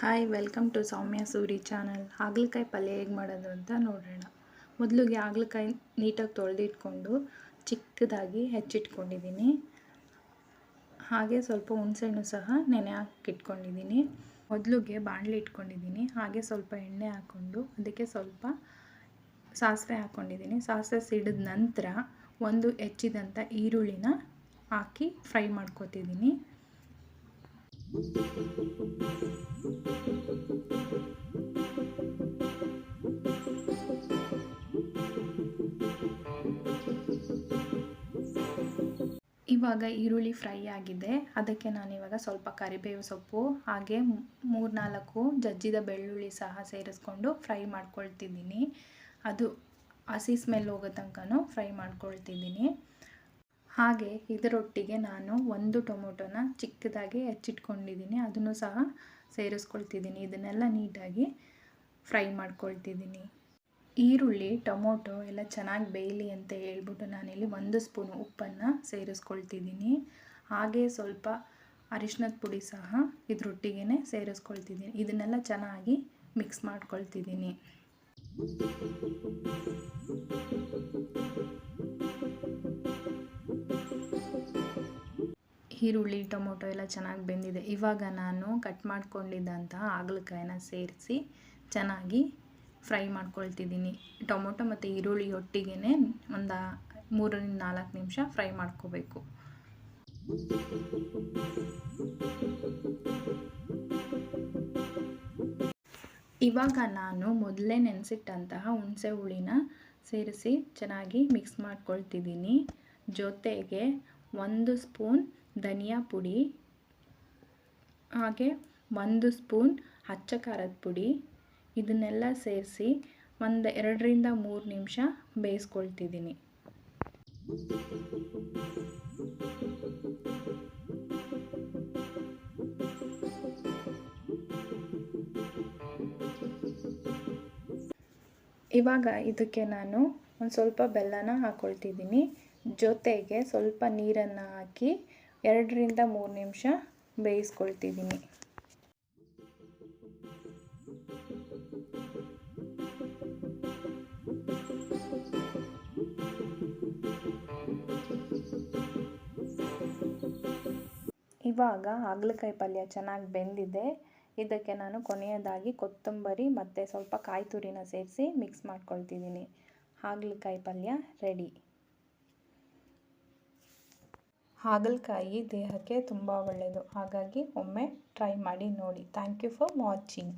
Hi welcome to Soumya Suri channel ಹಾಗಲಕಾಯಿ ಪಲ್ಯ ಹೇಗೆ ಮಾಡೋದು ಅಂತ ನೋಡೋಣ. ಮೊದಲಿಗೆ ಹಾಗಲಕಾಯಿ ನೀಟಾಗಿ ತೊಳೆದಿಟ್ಕೊಂಡು ಚಿಕ್ಕದಾಗಿ ಹೆಚ್ಚಿಟ್ಕೊಂಡಿದ್ದೀನಿ. ಹಾಗೆ ಸ್ವಲ್ಪ ಹುಣಸೆಹಣ್ಣು ಸಹ ನೆನೆ ಹಾಕಿಟ್ಕೊಂಡಿದ್ದೀನಿ. ಮೊದಲಿಗೆ ಬಾಣಲೆ ಇಟ್ಕೊಂಡಿದ್ದೀನಿ. ಹಾಗೆ ಸ್ವಲ್ಪ ಎಣ್ಣೆ ಹಾಕ್ಕೊಂಡು ಅದಕ್ಕೆ ಸ್ವಲ್ಪ ಸಾಸಿವೆ ಹಾಕ್ಕೊಂಡಿದ್ದೀನಿ. ಸಾಸಿವೆ ಸಿಡಿದ ನಂತರ ಒಂದು ಹೆಚ್ಚಿದಂಥ ಈರುಳ್ಳಿನ ಹಾಕಿ ಫ್ರೈ ಮಾಡ್ಕೊತಿದ್ದೀನಿ. ಇವಾಗ ಈರುಳ್ಳಿ ಫ್ರೈ ಆಗಿದೆ. ಅದಕ್ಕೆ ನಾನು ಇವಾಗ ಸ್ವಲ್ಪ ಕರಿಬೇವು ಸೊಪ್ಪು, ಹಾಗೆ ಮೂರು ನಾಲ್ಕು ಜಜ್ಜಿದ ಬೆಳ್ಳುಳ್ಳಿ ಸಹ ಸೇರಿಸ್ಕೊಂಡು ಫ್ರೈ ಮಾಡ್ಕೊಳ್ತಿದ್ದೀನಿ. ಅದು ಹಸಿ ಸ್ಮೆಲ್ ಹೋಗೋ ತನಕನೂ ಫ್ರೈ ಮಾಡ್ಕೊಳ್ತಿದ್ದೀನಿ. ಹಾಗೆ ಇದರೊಟ್ಟಿಗೆ ನಾನು ಒಂದು ಟೊಮೊಟೊನ ಚಿಕ್ಕದಾಗಿ ಹೆಚ್ಚಿಟ್ಕೊಂಡಿದ್ದೀನಿ. ಅದನ್ನು ಸಹ ಸೇರಿಸ್ಕೊಳ್ತಿದ್ದೀನಿ. ಇದನ್ನೆಲ್ಲ ನೀಟಾಗಿ ಫ್ರೈ ಮಾಡ್ಕೊಳ್ತಿದ್ದೀನಿ. ಈರುಳ್ಳಿ, ಟೊಮೊಟೊ ಎಲ್ಲ ಚೆನ್ನಾಗಿ ಬೇಯಲಿ ಅಂತ ಹೇಳ್ಬಿಟ್ಟು ನಾನಿಲ್ಲಿ ಒಂದು ಸ್ಪೂನ್ ಉಪ್ಪನ್ನು ಸೇರಿಸ್ಕೊಳ್ತಿದ್ದೀನಿ. ಹಾಗೆ ಸ್ವಲ್ಪ ಅರಿಶಿನದ ಪುಡಿ ಸಹ ಇದ್ರೊಟ್ಟಿಗೆ ಸೇರಿಸ್ಕೊಳ್ತಿದ್ದೀನಿ. ಇದನ್ನೆಲ್ಲ ಚೆನ್ನಾಗಿ ಮಿಕ್ಸ್ ಮಾಡ್ಕೊಳ್ತಿದ್ದೀನಿ. ಈರುಳ್ಳಿ, ಟೊಮೊಟೊ ಎಲ್ಲ ಚೆನ್ನಾಗಿ ಬೆಂದಿದೆ. ಇವಾಗ ನಾನು ಕಟ್ ಮಾಡ್ಕೊಂಡಿದ್ದಂತಹ ಹಾಗಲಕಾಯಿನ ಸೇರಿಸಿ ಚೆನ್ನಾಗಿ ಫ್ರೈ ಮಾಡ್ಕೊಳ್ತಿದ್ದೀನಿ. ಟೊಮೊಟೊ ಮತ್ತು ಈರುಳ್ಳಿ ಒಟ್ಟಿಗೆ ಒಂದು ಮೂರರಿಂದ ನಾಲ್ಕು ನಿಮಿಷ ಫ್ರೈ ಮಾಡ್ಕೋಬೇಕು. ಇವಾಗ ನಾನು ಮೊದಲೇ ನೆನೆಸಿಟ್ಟಂತಹ ಹುಣಸೆ ಹುಳಿನ ಸೇರಿಸಿ ಚೆನ್ನಾಗಿ ಮಿಕ್ಸ್ ಮಾಡ್ಕೊಳ್ತಿದ್ದೀನಿ. ಜೊತೆಗೆ ಒಂದು ಸ್ಪೂನ್ ಧನಿಯಾ ಪುಡಿ, ಹಾಗೆ ಒಂದು ಸ್ಪೂನ್ ಹಚ್ಚ ಖಾರದ ಪುಡಿ ಇದನ್ನೆಲ್ಲ ಸೇರಿಸಿ ಒಂದು ಎರಡರಿಂದ ಮೂರು ನಿಮಿಷ ಬೇಯಿಸ್ಕೊಳ್ತಿದ್ದೀನಿ. ಇವಾಗ ಇದಕ್ಕೆ ನಾನು ಒಂದು ಸ್ವಲ್ಪ ಬೆಲ್ಲನ ಹಾಕ್ಕೊಳ್ತಿದ್ದೀನಿ ಜೊತೆಗೆ ಸ್ವಲ್ಪ ನೀರನ್ನು ಹಾಕಿ ಎರಡರಿಂದ ಮೂರು ನಿಮಿಷ ಬೇಯಿಸ್ಕೊಳ್ತಿದ್ದೀನಿ. ಇವಾಗ ಹಾಗಲಕಾಯಿ ಪಲ್ಯ ಚೆನ್ನಾಗಿ ಬೆಂದಿದೆ. ಇದಕ್ಕೆ ನಾನು ಕೊನೆಯದಾಗಿ ಕೊತ್ತಂಬರಿ ಮತ್ತು ಸ್ವಲ್ಪ ಕಾಯಿ ತುರಿನ ಸೇರಿಸಿ ಮಿಕ್ಸ್ ಮಾಡ್ಕೊಳ್ತಿದ್ದೀನಿ. ಹಾಗಲಕಾಯಿ ಪಲ್ಯ ರೆಡಿ ಹಾಗಲಕಾಯಿ ದೇಹಕ್ಕೆ ತುಂಬ ಒಳ್ಳೆಯದು ಹಾಗಾಗಿ ಒಮ್ಮೆ ಟ್ರೈ ಮಾಡಿ ನೋಡಿ. Thank you for watching